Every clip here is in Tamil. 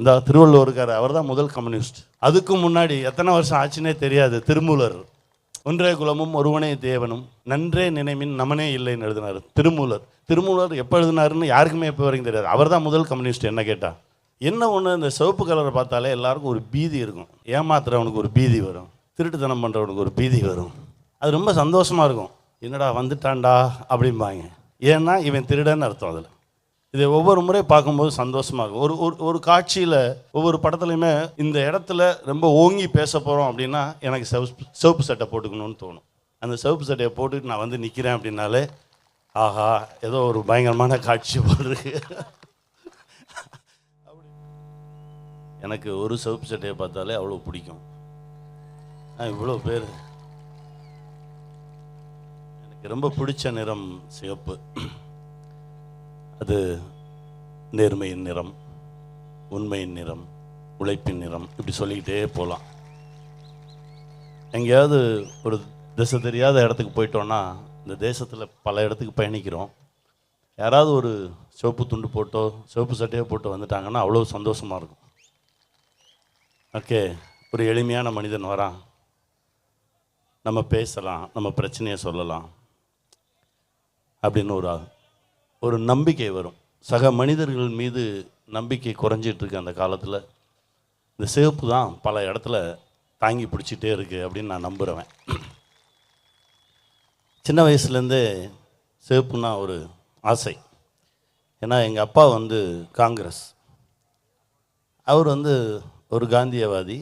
இந்த திருவள்ளுவர் இருக்கார் அவர் தான் முதல் கம்யூனிஸ்ட். அதுக்கு முன்னாடி எத்தனை வருஷம் ஆச்சுன்னே தெரியாது திருமூலர். ஒன்றே குலமும் ஒருவனே தேவனும். நன்றே நினைமின் நமனே இல்லைன்னு எழுதினார் திருமூலர். திருமூலர் எப்போ எழுதினாருன்னு யாருக்குமே எப்போ வரைக்கும் தெரியாது. அவர் தான் முதல் கம்யூனிஸ்ட் என்ன கேட்டால் என்ன ஒன்று இந்த சிவப்பு கலரை பார்த்தாலே எல்லாருக்கும் ஒரு பீதி இருக்கும். ஏமாத்துறவனுக்கு ஒரு பீதி வரும். திருட்டுத்தனம் பண்ணுறவனுக்கு ஒரு பீதி வரும். அது ரொம்ப சந்தோஷமாக இருக்கும். என்னடா வந்துட்டான்டா அப்படிம்பாங்க. ஏன்னா இவன் திருடன்னு அர்த்தம் அதில். இதை ஒவ்வொரு முறை பார்க்கும்போது சந்தோஷமாக இருக்கும். ஒரு ஒரு ஒரு காட்சியில் ஒவ்வொரு படத்துலையுமே இந்த இடத்துல ரொம்ப ஓங்கி பேச போகிறோம் அப்படின்னா எனக்கு சிவப்பு சிவப்பு சட்டை போட்டுக்கணும்னு தோணும். அந்த சிவப்பு சட்டையை போட்டுட்டு நான் வந்து நிற்கிறேன் அப்படின்னாலே ஆஹா ஏதோ ஒரு பயங்கரமான காட்சி போடுறது எனக்கு ஒரு சிவப்பு சட்டையை பார்த்தாலே அவ்வளோ பிடிக்கும். ஆ இவ்வளோ பேர். எனக்கு ரொம்ப பிடிச்ச நிறம் சிவப்பு அது நேர்மையின் நிறம் உண்மையின் நிறம் உழைப்பின் நிறம் இப்படி சொல்லிக்கிட்டே போகலாம் எங்கேயாவது ஒரு திசை தெரியாத இடத்துக்கு போயிட்டோன்னா இந்த தேசத்தில் பல இடத்துக்கு பயணிக்கிறோம். யாராவது ஒரு சிவப்பு துண்டு போட்டோ சிவப்பு சட்டையோ போட்டு வந்துட்டாங்கன்னா அவ்வளோ சந்தோஷமாக இருக்கும். ஓகே ஒரு எளிமையான மனிதன் வரான். நம்ம பேசலாம் நம்ம பிரச்சனையை சொல்லலாம். அப்படின்னு ஒரு ஒரு நம்பிக்கை வரும். சக மனிதர்கள் மீது நம்பிக்கை குறைஞ்சிட்டு இருக்கு அந்த காலத்தில். இந்த சிவப்பு தான் பல இடத்துல தாங்கி பிடிச்சிட்டே இருக்கு அப்படின்னு நான் நம்புகிறவன் சின்ன வயசுலேருந்தே சிவப்புனா ஒரு ஆசை. ஏன்னா எங்கள் அப்பா வந்து காங்கிரஸ். அவர் வந்து ஒரு காந்தியவாதி.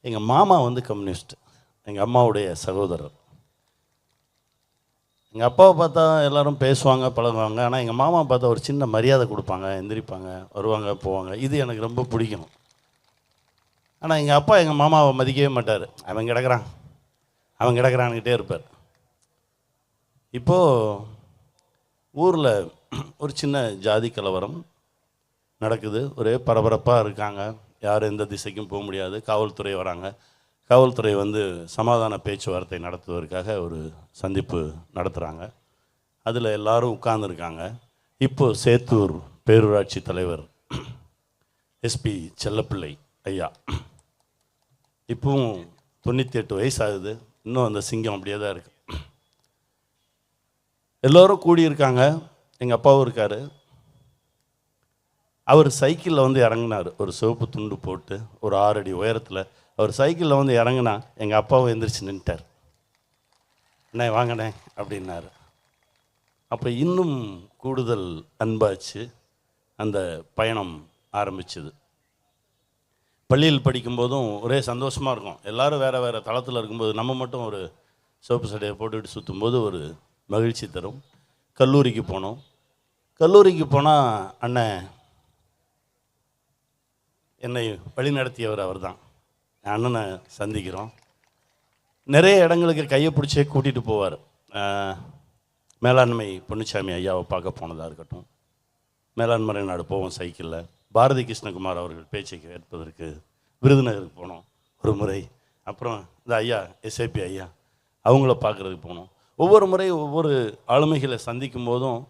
எங்கள் மாமா வந்து கம்யூனிஸ்ட் எங்கள் அம்மாவுடைய சகோதரர். எங்கள் அப்பாவை பார்த்தா எல்லோரும் பேசுவாங்க பழகுவாங்க. ஆனால் எங்கள் மாமா பார்த்தா ஒரு சின்ன மரியாதை கொடுப்பாங்க எந்திரிப்பாங்க வருவாங்க போவாங்க. இது எனக்கு ரொம்ப பிடிக்கும். ஆனால் எங்கள் அப்பா எங்கள் மாமாவை மதிக்கவே மாட்டார். அவன் கிடக்கிறான். அவன் கிடக்கிறான்கிட்டே இருப்பார். இப்போது ஊரில் ஒரு சின்ன ஜாதி கலவரம் நடக்குது. ஒரே பரபரப்பாக இருக்காங்க. யாரும் எந்த திசைக்கும் போக முடியாது. காவல்துறை வராங்க. காவல்துறை வந்து சமாதான பேச்சுவார்த்தை நடத்துவதற்காக ஒரு சந்திப்பு நடத்துகிறாங்க அதில் எல்லாரும் உட்கார்ந்துருக்காங்க. இப்போது சேத்தூர் பேரூராட்சி தலைவர் எஸ்பி செல்லப்பிள்ளை ஐயா. இப்பவும் தொண்ணூற்றி எட்டு வயசு ஆகுது இன்னும் அந்த சிங்கம் அப்படியே தான் இருக்கு. எல்லோரும் கூடியிருக்காங்க. எங்கள் அப்பாவும் இருக்கார். அவர் சைக்கிளில் வந்து இறங்கினார். ஒரு சிவப்பு துண்டு போட்டு ஒரு ஆறு அடி உயரத்தில் அவர் சைக்கிளில் வந்து இறங்குனா எங்கள் அப்பாவும் எந்திரிச்சு நின்ட்டார் அண்ணே வாங்கண்ணே அப்படின்னாரு. அப்போ இன்னும் கூடுதல் அன்பாச்சு அந்த பயணம் ஆரம்பிச்சுது. பள்ளியில் படிக்கும்போதும் ஒரே சந்தோஷமாக இருக்கும். எல்லாரும் வேறு வேறு தளத்தில் இருக்கும்போது நம்ம மட்டும் ஒரு சோப்பு சட்டையை போட்டுக்கிட்டு சுற்றும்போது ஒரு மகிழ்ச்சி தரும். கல்லூரிக்கு போனோம். கல்லூரிக்கு போனால் அண்ணன் என்னை வழிநடத்தியவர் அவர் தான் அண்ணனை சந்திக்கிறோம். நிறைய இடங்களுக்கு கையை பிடிச்சே கூட்டிகிட்டு போவார். மேலாண்மை பொன்னுச்சாமி ஐயாவை பார்க்க போனதாக இருக்கட்டும். மேலாண்மை நாடு போவோம் சைக்கிளில். பாரதி கிருஷ்ணகுமார் அவர்கள் பேச்சை கேட்பதற்கு விருதுநகருக்கு போனோம் ஒரு முறை. அப்புறம் இந்த ஐயா எஸ்ஏபி ஐயா அவங்கள பார்க்குறதுக்கு போனோம். ஒவ்வொரு முறை ஒவ்வொரு ஆளுமைகளை சந்திக்கும் போதும்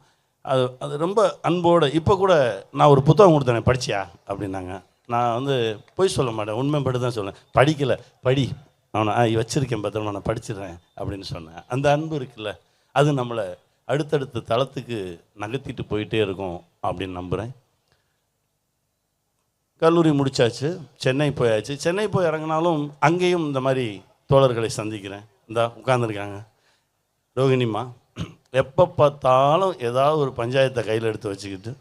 அது அது ரொம்ப அன்போடு இப்போ கூட நான் ஒரு புத்தகம் கொடுத்தேனே படிச்சியா? அப்படின்னாங்க. நான் வந்து பொய் சொல்ல மாட்டேன் உண்மைப்பட்டு தான் சொல்லுவேன் படிக்கலை படி. அவனை ஆ வச்சுருக்கேன் பத்திரமா நான் படிச்சிடுறேன் அப்படின்னு சொன்னேன். அந்த அன்பு இருக்குல்ல அது நம்மளை அடுத்தடுத்த தளத்துக்கு நகர்த்திட்டு போயிட்டே இருக்கும் அப்படின்னு நம்புகிறேன் கல்லூரி முடிச்சாச்சு சென்னை போயாச்சு. சென்னை போய் இறங்கினாலும் அங்கேயும் இந்த மாதிரி தோழர்களை சந்திக்கிறேன். இந்தா உட்காந்துருக்காங்க ரோகிணிமா எப்போ பார்த்தாலும் ஏதாவது ஒரு பஞ்சாயத்தை கையில் எடுத்து வச்சுக்கிட்டு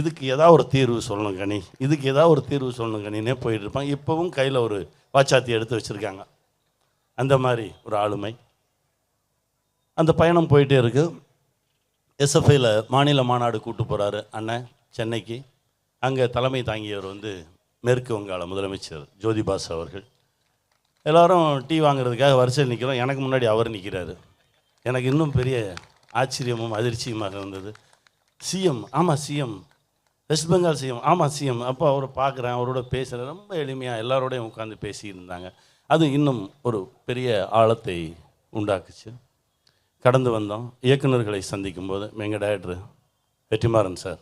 இதுக்கு ஏதாவது ஒரு தீர்வு சொல்லணும் கனி. இதுக்கு ஏதாவது ஒரு தீர்வு சொல்லணும் கணினே போயிட்டு இருப்பாங்க இப்போவும் கையில் ஒரு வாச்சாத்தி எடுத்து வச்சுருக்காங்க. அந்த மாதிரி ஒரு ஆளுமை. அந்த பயணம் போயிட்டே இருக்குது எஸ்எஃப்ஐயில் மாநில மாநாடு கூட்டு போகிறாரு அண்ணன் சென்னைக்கு. அங்கே தலைமை தாங்கியவர் வந்து மேற்கு வங்காள முதலமைச்சர் ஜோதிபாஸ் அவர்கள். எல்லோரும் டீ வாங்குறதுக்காக வரிசையில் நிற்கிறோம் எனக்கு முன்னாடி அவர் நிற்கிறாரு எனக்கு இன்னும் பெரிய ஆச்சரியமும் அதிர்ச்சியுமாக இருந்தது. சிஎம் ஆமாம் சிஎம் வெஸ்ட் பெங்கால் சிஎம் ஆமாம் சிஎம் அப்போ அவரை பார்க்குறேன் அவரோட பேசுகிறேன் ரொம்ப எளிமையாக எல்லாரோடையும் உட்காந்து பேசியிருந்தாங்க. அது இன்னும் ஒரு பெரிய ஆழத்தை உண்டாக்குச்சு. கடந்து வந்தோம். இயக்குனர்களை சந்திக்கும் போது எங்கள் டேரக்டர் வெற்றிமாறன் சார்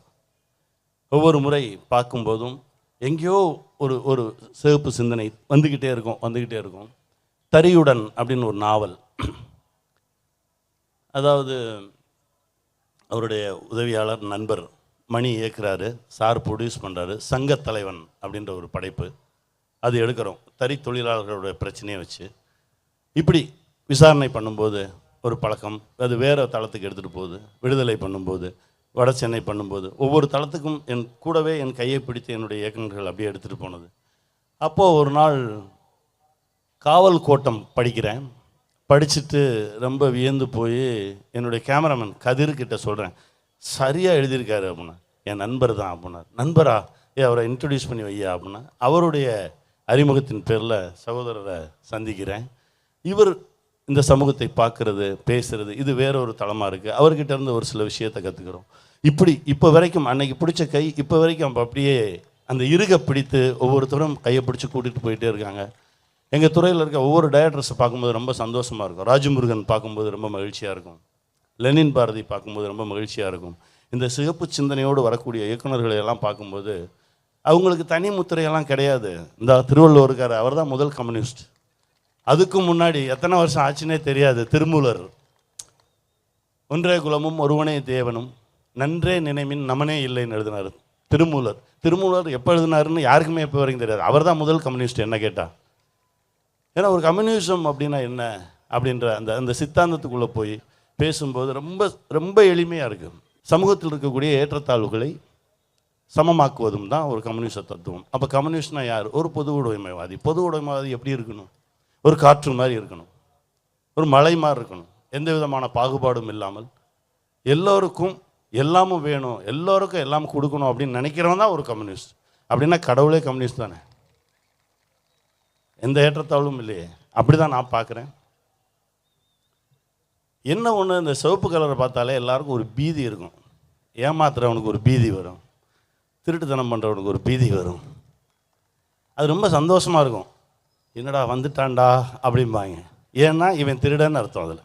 ஒவ்வொரு முறை பார்க்கும்போதும் எங்கேயோ ஒரு ஒரு சிவப்பு சிந்தனை வந்துக்கிட்டே இருக்கும் வந்துக்கிட்டே இருக்கும். தரியுடன் அப்படின்னு ஒரு நாவல். அதாவது அவருடைய உதவியாளர் நண்பர் மணி இயக்குறாரு சார் ப்ரொடியூஸ் பண்ணுறாரு சங்கத்தலைவன் அப்படின்ற ஒரு படைப்பு. அது எடுக்கிறோம். தறி தொழிலாளர்களுடைய பிரச்சனையை வச்சு. இப்படி விசாரணை பண்ணும்போது ஒரு பழக்கம். அது வேறு தளத்துக்கு எடுத்துகிட்டு போகுது. விடுதலை பண்ணும்போது வட சென்னை பண்ணும்போது. ஒவ்வொரு தளத்துக்கும் என் கூடவே என் கையை பிடித்து என்னுடைய இயக்குநர்கள் அப்படியே எடுத்துகிட்டு போனது. அப்போது ஒரு நாள் காவல் கோட்டம் படிக்கிறேன். படிச்சுட்டு ரொம்ப வியந்து போய் என்னுடைய கேமராமேன் கதிர்கிட்ட சொல்கிறேன் சரியாக எழுதியிருக்காரு அப்படின்னா. என் நண்பர் தான் அப்படின்னார். நண்பரா? ஏ அவரை இன்ட்ரடியூஸ் பண்ணி வையா அப்படின்னா அவருடைய அறிமுகத்தின் பேரில் சகோதரரை சந்திக்கிறேன். இவர் இந்த சமூகத்தை பார்க்கறது பேசுறது இது வேற ஒரு தளமாக இருக்குது அவர்கிட்ட இருந்து ஒரு சில விஷயத்தை கற்றுக்கிறோம் இப்படி இப்போ வரைக்கும் அன்னைக்கு பிடிச்ச கை இப்போ வரைக்கும் அப்போ அப்படியே அந்த இருக பிடித்து ஒவ்வொருத்தரும் கையை பிடிச்சி கூட்டிகிட்டு போயிட்டே இருக்காங்க. எங்கள் துறையில் இருக்க ஒவ்வொரு டைரக்டர்ஸை பார்க்கும்போது ரொம்ப சந்தோஷமாக இருக்கும். ராஜமுருகன் பார்க்கும்போது ரொம்ப மகிழ்ச்சியாக இருக்கும். லெனின் பாரதி பார்க்கும்போது ரொம்ப மகிழ்ச்சியாக இருக்கும். இந்த சிகப்பு சிந்தனையோடு வரக்கூடிய இயக்குனர்களை எல்லாம் பார்க்கும்போது அவங்களுக்கு தனி முத்திரையெல்லாம் கிடையாது. இந்த திருவள்ளுவர் இருக்கார் அவர் தான் முதல் கம்யூனிஸ்ட். அதுக்கு முன்னாடி எத்தனை வருஷம் ஆச்சுன்னே தெரியாது திருமூலர். ஒன்றே குலமும் ஒருவனே தேவனும். நன்றே நினைமின் நமனே இல்லைன்னு எழுதினார் திருமூலர். திருமூலர் எப்போ எழுதினாருன்னு யாருக்குமே எப்போ வரைக்கும் தெரியாது. அவர் தான் முதல் கம்யூனிஸ்ட் என்ன கேட்டால் ஏன்னா ஒரு கம்யூனிசம் அப்படின்னா என்ன? அப்படின்ற அந்த அந்த சித்தாந்தத்துக்குள்ளே போய் பேசும்போது ரொம்ப ரொம்ப எளிமையாக இருக்குது சமூகத்தில் இருக்கக்கூடிய ஏற்றத்தாழ்வுகளை சமமாக்குவதும் தான் ஒரு கம்யூனிச தத்துவம். அப்போ கம்யூனிஸ்ட்னா யார்? ஒரு பொது உடைமைவாதி. பொது உடைமைவாதி எப்படி இருக்கணும்? ஒரு காற்று மாதிரி இருக்கணும். ஒரு மலை மாதிரி இருக்கணும். எந்த விதமான பாகுபாடும் இல்லாமல். எல்லோருக்கும் எல்லாமும் வேணும். எல்லோருக்கும் எல்லாம் கொடுக்கணும் அப்படின்னு நினைக்கிறவன் தான் ஒரு கம்யூனிஸ்ட். அப்படின்னா கடவுளே கம்யூனிஸ்ட் தானே? எந்த ஏற்றத்தாழ்வும் இல்லையே. அப்படி தான் நான் பார்க்குறேன். என்ன ஒன்று இந்த சிவப்பு கலரை பார்த்தாலே எல்லாருக்கும் ஒரு பீதி இருக்கும். ஏமாத்துறவனுக்கு ஒரு பீதி வரும். திருட்டுத்தனம் பண்ணுறவனுக்கு ஒரு பீதி வரும். அது ரொம்ப சந்தோஷமாக இருக்கும். என்னடா வந்துட்டான்டா அப்படிம்பாங்க. ஏன்னா இவன் திருடன்னு அர்த்தம் அதில்.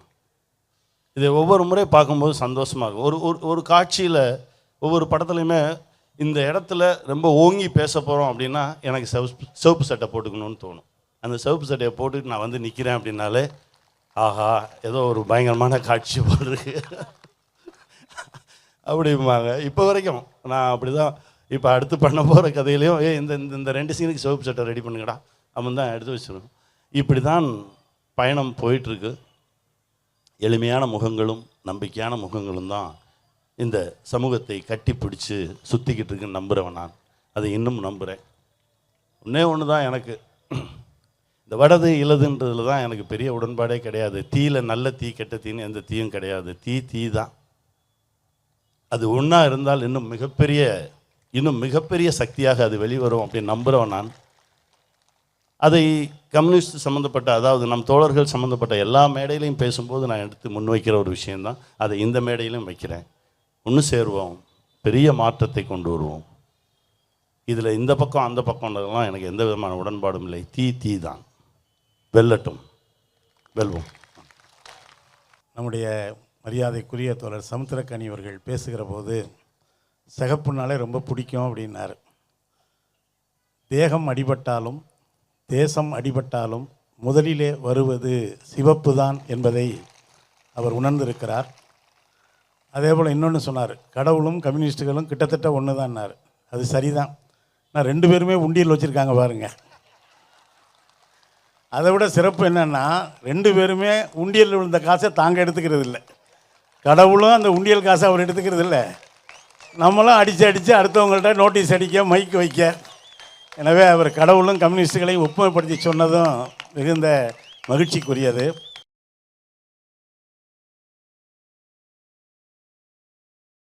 இதை ஒவ்வொரு முறை பார்க்கும்போது சந்தோஷமாக இருக்கும். ஒரு ஒரு ஒரு காட்சியில் ஒவ்வொரு படத்துலையுமே இந்த இடத்துல ரொம்ப ஓங்கி பேச போகிறோம் அப்படின்னா எனக்கு சிவப்பு சிவப்பு சட்டை போட்டுக்கணும்னு தோணும். அந்த சிவப்பு சட்டையை போட்டுட்டு நான் வந்து நிற்கிறேன் அப்படின்னாலே ஆஹா ஏதோ ஒரு பயங்கரமான காட்சி போடுறது அப்படிம்பாங்க. இப்போ வரைக்கும் நான் அப்படி தான் இப்போ அடுத்து பண்ண போகிற கதையிலையும் ஏ இந்த இந்த- இந்த ரெண்டு சீனுக்கு சிவப்பு சட்டை ரெடி பண்ணுங்கடா அவன் தான் எடுத்து வச்சிருக்கோம் இப்படி தான் பயணம் போயிட்டுருக்கு. எளிமையான முகங்களும் நம்பிக்கையான முகங்களும் தான் இந்த சமூகத்தை கட்டி பிடிச்சி சுற்றிக்கிட்டு இருக்குன்னு நம்புகிறவன் நான். அதை இன்னும் நம்புகிறேன் ஒன்றே ஒன்று தான் எனக்கு. இந்த வடது இலதுன்றதுல தான் எனக்கு பெரிய உடன்பாடே கிடையாது. தீயில் நல்ல தீ கெட்ட தீன்னு எந்த தீயும் கிடையாது. தீ தீ தான். அது ஒன்றா இருந்தால் இன்னும் மிகப்பெரிய இன்னும் மிகப்பெரிய சக்தியாக அது வெளிவரும் அப்படின்னு நம்புகிறோம் நான். அதை கம்யூனிஸ்ட் சம்மந்தப்பட்ட அதாவது நம் தோழர்கள் சம்மந்தப்பட்ட எல்லா மேடையிலையும் பேசும்போது நான் எடுத்து முன்வைக்கிற ஒரு விஷயந்தான் அதை இந்த மேடையிலும் வைக்கிறேன். ஒன்று சேருவோம். பெரிய மாற்றத்தை கொண்டு வருவோம். இதில் இந்த பக்கம் அந்த பக்கம்ன்றதெல்லாம் எனக்கு எந்த விதமான உடன்பாடும் இல்லை. தீ தீ தான். வெல்லட்டும். வெல்வோம். நம்முடைய மரியாதைக்குரிய தோழர் சமுத்திரக்கனி அவர்கள் பேசுகிற போது சிகப்புனாலே ரொம்ப பிடிக்கும் அப்படின்னார். தேகம் அடிபட்டாலும் தேசம் அடிபட்டாலும் முதலிலே வருவது சிவப்பு தான் என்பதை அவர் உணர்ந்திருக்கிறார். அதே போல் இன்னொன்று சொன்னார் கடவுளும் கம்யூனிஸ்ட்டுகளும் கிட்டத்தட்ட ஒன்று தான்னார் அது சரிதான். நான் ரெண்டு பேருமே உண்டியல் வச்சுருக்காங்க பாருங்கள் அதை விட சிறப்பு என்னென்னா ரெண்டு பேருமே உண்டியல் விழுந்த காசை தாங்க எடுத்துக்கிறது இல்லை. கடவுளும் அந்த உண்டியல் காசை அவர் எடுத்துக்கிறது இல்லை. நம்மளும் அடித்து அடித்து அடுத்தவங்கள்ட்ட நோட்டீஸ் அடிக்க மைக் வைக்க. எனவே அவர் கடவுளும் கம்யூனிஸ்டுகளையும் ஒப்புமைப்படுத்தி சொன்னதும் மிகுந்த மகிழ்ச்சிக்குரியது.